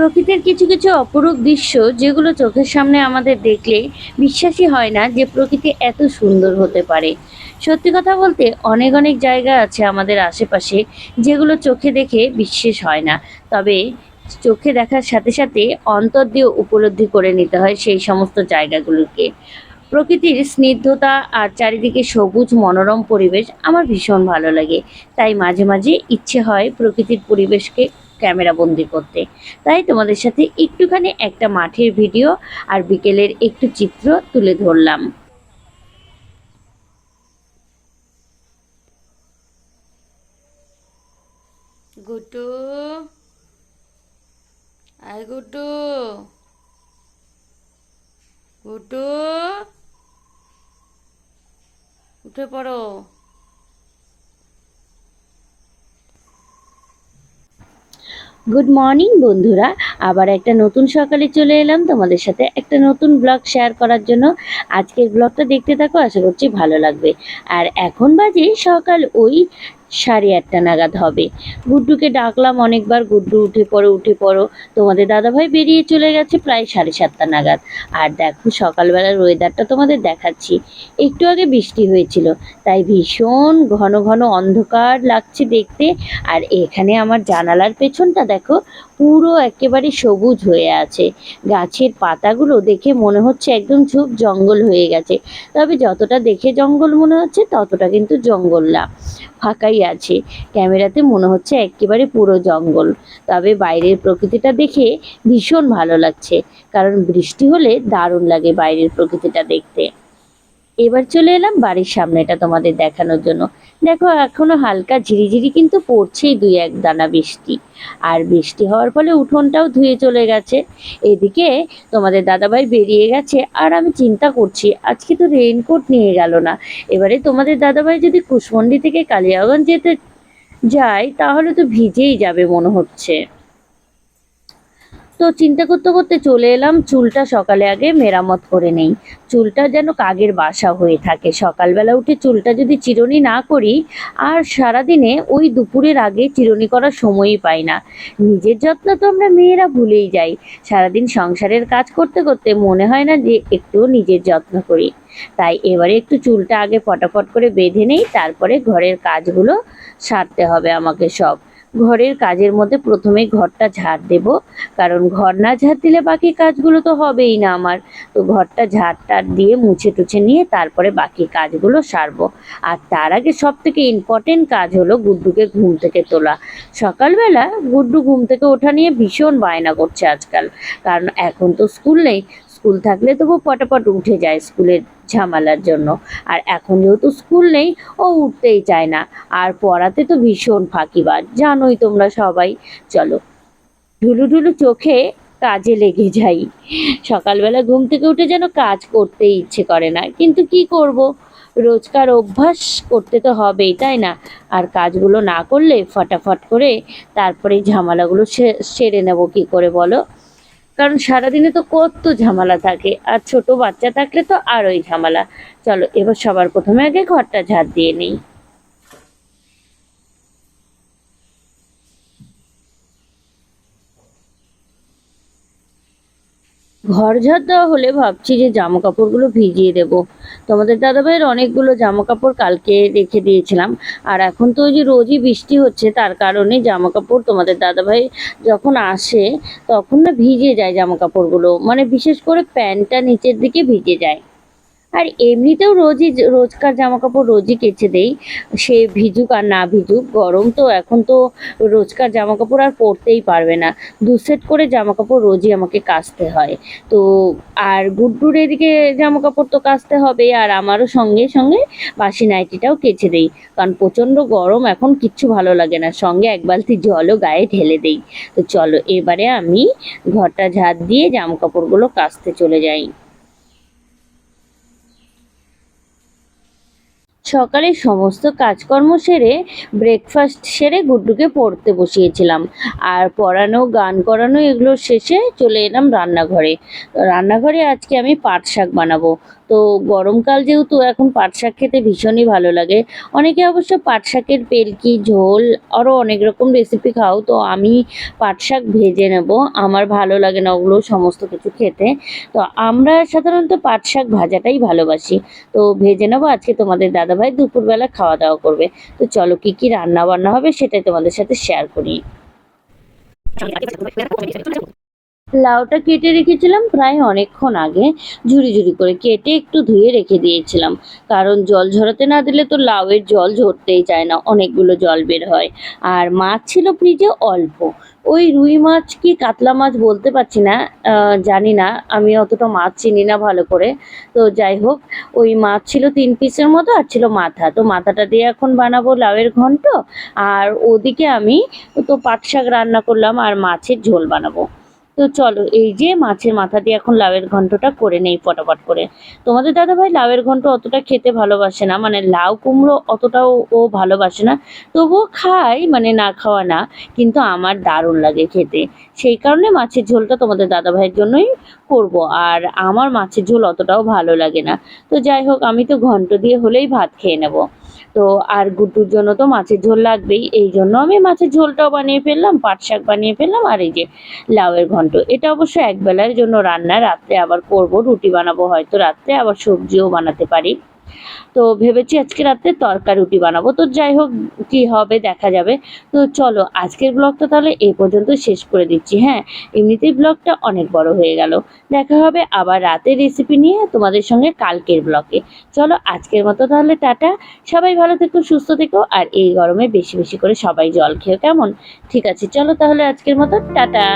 প্রকৃতির কিছু কিছু অপরূপ দৃশ্য যেগুলো চোখের সামনে আমাদের দেখলে বিশ্বাসই হয় না যে প্রকৃতি এত সুন্দর হতে পারে। সত্যি কথা বলতে অনেক অনেক জায়গা আছে আমাদের আশেপাশে যেগুলো চোখে দেখে বিশ্বাস হয় না। তবে চোখে দেখার সাথে সাথে অন্তর দিয়ে উপলব্ধি করে নিতে হয় সেই সমস্ত জায়গাগুলোকে। প্রকৃতির স্নিগ্ধতা আর চারিদিকে সবুজ মনোরম পরিবেশ আমার ভীষণ ভালো লাগে। তাই মাঝে মাঝে ইচ্ছে হয় প্রকৃতির পরিবেশকে ক্যামেরা বন্দি করতে। তাই তোমাদের সাথে একটুখানি একটা মাঠের ভিডিও আর বিকেলের একটু চিত্র তুলে ধরলাম। গুটু। আয় গুটু। গুটু। উঠে পড়ো। গুড মর্নিং বন্ধুরা। আবার একটা নতুন সকালে চলে এলাম তোমাদের সাথে একটা নতুন ব্লগ শেয়ার করার জন্য। আজকের ব্লগটা দেখতে থাকো, আশা করছি ভালো লাগবে। আর এখন বাজে সকাল ওই সাড়ে আটটা নাগাদ হবে। গুড্ডুকে ডাকলাম অনেকবার, গুড্ডু উঠে পড়ো উঠে পড়ো। তোমাদের দাদাভাই বেরিয়ে চলে গেছে প্রায় সাড়ে সাতটা নাগাদ। আর দেখো, সকালবেলার ওয়েদারটা তোমাদের দেখাচ্ছি। একটু আগে বৃষ্টি হয়েছিল, তাই ভীষণ ঘন ঘন অন্ধকার লাগছে দেখতে। আর এখানে আমার জানালার পেছনটা দেখো পুরো একেবারে সবুজ হয়ে আছে। গাছের পাতাগুলো দেখে মনে হচ্ছে একদম ঝোপ জঙ্গল হয়ে গেছে। তবে যতটা দেখে জঙ্গল মনে হচ্ছে, ততটা কিন্তু জঙ্গল না। ফাঁকাই আছে। ক্যামেরাতে মনে হচ্ছে একেবারে পুরো জঙ্গল। তবে বাইরের প্রকৃতিটা দেখে ভীষণ ভালো লাগছে। কারণ বৃষ্টি হলে দারুণ লাগে বাইরের প্রকৃতিটা দেখতে। এবার চলে এলাম বাড়ির সামনেটা তোমাদের দেখানোর জন্য। দেখো, এখনও হালকা ঝিরিঝিরি কিন্তু পড়ছেই দুই এক দানা বৃষ্টি। আর বৃষ্টি হওয়ার ফলে উঠোনটাও ধুয়ে চলে গেছে। এদিকে তোমাদের দাদাভাই বেরিয়ে গেছে আর আমি চিন্তা করছি, আজকে তো রেইনকোট নিয়ে গেল না। এবারে তোমাদের দাদাভাই যদি কুশমন্ডি থেকে কালিয়াগঞ্জ যেতে যায়, তাহলে তো ভিজেই যাবে মনে হচ্ছে। তো চিন্তা করতে করতে চলে এলাম চুলটা সকালে আগে মেরামত করে নেই। চুলটা যেন কাগের বাসা হয়ে থাকে। সকালবেলা উঠে চুলটা যদি চিরুনি না করি, আর সারাদিনে ওই দুপুরের আগে চিরুনি করার সময়ই পাই না। নিজের যত্ন তো আমরা মেয়েরা ভুলেই যাই। সারাদিন সংসারের কাজ করতে করতে মনে হয় না যে একটু নিজের যত্ন করি। তাই এবারে একটু চুলটা আগে ফটাফট করে বেঁধে নেই, তারপরে ঘরের কাজগুলো সারতে হবে আমাকে সব। ঘরের কাজের মধ্যে প্রথমেই ঘরটা ঝাড় দেব, কারণ ঘর না ঝাড় দিলে বাকি কাজগুলো তো হবেই না আমার। তো ঘরটা ঝাড় টাড় দিয়ে মুছে টুছে নিয়ে তারপরে বাকি কাজগুলো সারবো। আর তার আগে সব থেকে ইম্পর্টেন্ট কাজ হলো গুড্ডুকে ঘুম থেকে তোলা। সকালবেলা গুড্ডু ঘুম থেকে ওঠা নিয়ে ভীষণ বায়না করছে আজকাল। কারণ এখন তো স্কুল নেই, স্কুল থাকলে তবু পটাপট উঠে যায় স্কুলের ঝামেলার জন্য। আর এখন যেহেতু স্কুল নেই, ও উঠতেই চায় না। আর পড়াতে তো ভীষণ ফাঁকিবাজ। জানোই তোমরা সবাই। চলো। ঢুলু ঢুলু চোখে কাজে লেগে যাই। সকালবেলা ঘুম থেকে উঠে যেন কাজ করতে ইচ্ছে করে না। কিন্তু কি করব? রোজকার অভ্যাস করতে তো হবেই, তাই না? আর কাজগুলো না করলে ফটাফট করে তারপরে ঝামেলাগুলো সেরে নেব কি করে বলো? কারণ সারাদিনে তো কত ঝামেলা থাকে, আর ছোট বাচ্চা থাকলে তো আরোই ঝামেলা। চলো, এবার সবার প্রথমে আগে ঘরটা ঝাড় দিয়ে নিই। ঘর ঝাড় দেওয়া হলে ভাবছি যে জামা কাপড়গুলো ভিজিয়ে দেব। তোমাদের দাদাভাইয়ের অনেকগুলো জামা কাপড় কালকে রেখে দিয়েছিলাম। আর এখন তো ওই যে রোজই বৃষ্টি হচ্ছে, তার কারণে জামা কাপড় তোমাদের দাদাভাই যখন আসে, তখন না ভিজে যায় জামা কাপড়গুলো মানে বিশেষ করে প্যান্টটা নিচের দিকে ভিজে যায়। আর এমনিতেও রোজই রোজকার জামা কাপড় রোজই কেচে দেই। সে ভিজুক আর না ভিজুক, গরম তো এখন তো রোজকার জামা কাপড় আর পরতেই পারবে না। দু সেট করে জামা কাপড় রোজই আমাকে কাচতে হয়। তো আর গুড্ডুর এদিকে জামা কাপড় তো কাচতে হবে, আর আমারও সঙ্গে সঙ্গে বাসি নাইটিটাও কেচে দেই। কারণ প্রচণ্ড গরম, এখন কিচ্ছু ভালো লাগে না। সঙ্গে এক বালতি জলও গায়ে ঢেলে দেই। তো চলো, এবারে আমি ঘরটা ঝাড় দিয়ে জামা কাপড়গুলো কাচতে চলে যাই। সকালে সমস্ত কাজকর্ম সেরে ব্রেকফাস্ট সেরে গুড্ডুকে পড়তে বসিয়েছিলাম। আর পড়ানো, গান করানো এগুলো শেষে চলে এলাম রান্নাঘরে। রান্নাঘরে আজকে আমি পাট শাক বানাবো। তো গরমকাল যেহেতু এখন পাট শাক খেতে ভীষণই ভালো লাগে। অনেকে অবশ্য পাট শাকের পেলকি, ঝোল আরও অনেক রকম রেসিপি খাও, তো আমি পাট শাক ভেজে নেব। আমার ভালো লাগে না ওগুলো সমস্ত কিছু খেতে। তো আমরা সাধারণত পাট শাক ভাজাটাই ভালোবাসি। তো ভেজে নেব, আজকে তোমাদের দাদাভাই দুপুরবেলা খাওয়া দাওয়া করবে। তো চলো কি কি রান্না বান্না হবে সেটাই তোমাদের সাথে শেয়ার করি। লাউটা কেটে রেখেছিলাম প্রায় অনেকক্ষণ আগে। ঝুড়ি ঝুড়ি করে কেটে একটু ধুয়ে রেখে দিয়েছিলাম। কারণ জল ঝরাতে না দিলে তো লাউয়ের জল ঝরতেই চায় না, অনেকগুলো জল বের হয়। আর মাছ ছিল ফ্রিজে অল্প। ওই রুই মাছ কি কাতলা মাছ বলতে পারছি না জানি না। আমি অতটা মাছ চিনি না ভালো করে। তো যাই হোক, ওই মাছ ছিল তিন পিসের মতো আর ছিল মাথা। তো মাথাটা দিয়ে এখন বানাবো লাউয়ের ঘন্ট। আর ওদিকে আমি তো পাট শাক রান্না করলাম আর মাছের ঝোল বানাবো। তো চলো, এই যে মাছের মাথা দিয়ে এখন লাউয়ের ঘন্টটা করে নেই ফটাফট করে। তোমাদের দাদা ভাই লাউয়ের ঘন্ট অতটা খেতে ভালোবাসে না মানে লাউ কুমড়ো অতটাও ও ভালোবাসে না, তবুও খাই মানে না খাওয়া না, কিন্তু আমার দারুণ লাগে খেতে। সেই কারণে মাছের ঝোলটা তোমাদের দাদা ভাইয়ের জন্যই করব, আর আমার মাছের ঝোল অতটাও ভালো লাগে না। তো যাই হোক, আমি তো ঘন্ট দিয়ে হলেই ভাত খেয়ে নেব। তো আর গুড্ডুর জন্য তো মাছের ঝোল লাগবেই, এই জন্য আমি মাছের ঝোলটাও বানিয়ে ফেললাম, পাট শাক বানিয়ে ফেললাম, আর এই যে লাউয়ের ঘন্ট। এটা অবশ্য একবেলার জন্য রান্না, রাত্রে আবার করব, রুটি বানাবো হয়তো রাত্রে, আবার সবজিও বানাতে পারি। তো ভেবেছি আজকে রাত্রে তরকা রুটি বানাবো। তো যাই হোক, কি হবে দেখা যাবে। তো চলো, আজকের ব্লগটা তাহলে এই পর্যন্ত শেষ করে দিচ্ছি। হ্যাঁ এমনিতেই ব্লগটা অনেক বড় হয়ে গেল। দেখা হবে আবার রাতের রেসিপি নিয়ে তোমাদের সঙ্গে কালকের ব্লগে। চলো, আজকের মতো তাহলে টাটা। সবাই ভালো থেকো, সুস্থ থেকো, আর এই গরমে বেশি বেশি করে সবাই জল খেও, কেমন? ঠিক আছে, চলো তাহলে আজকের মতো, টাটা।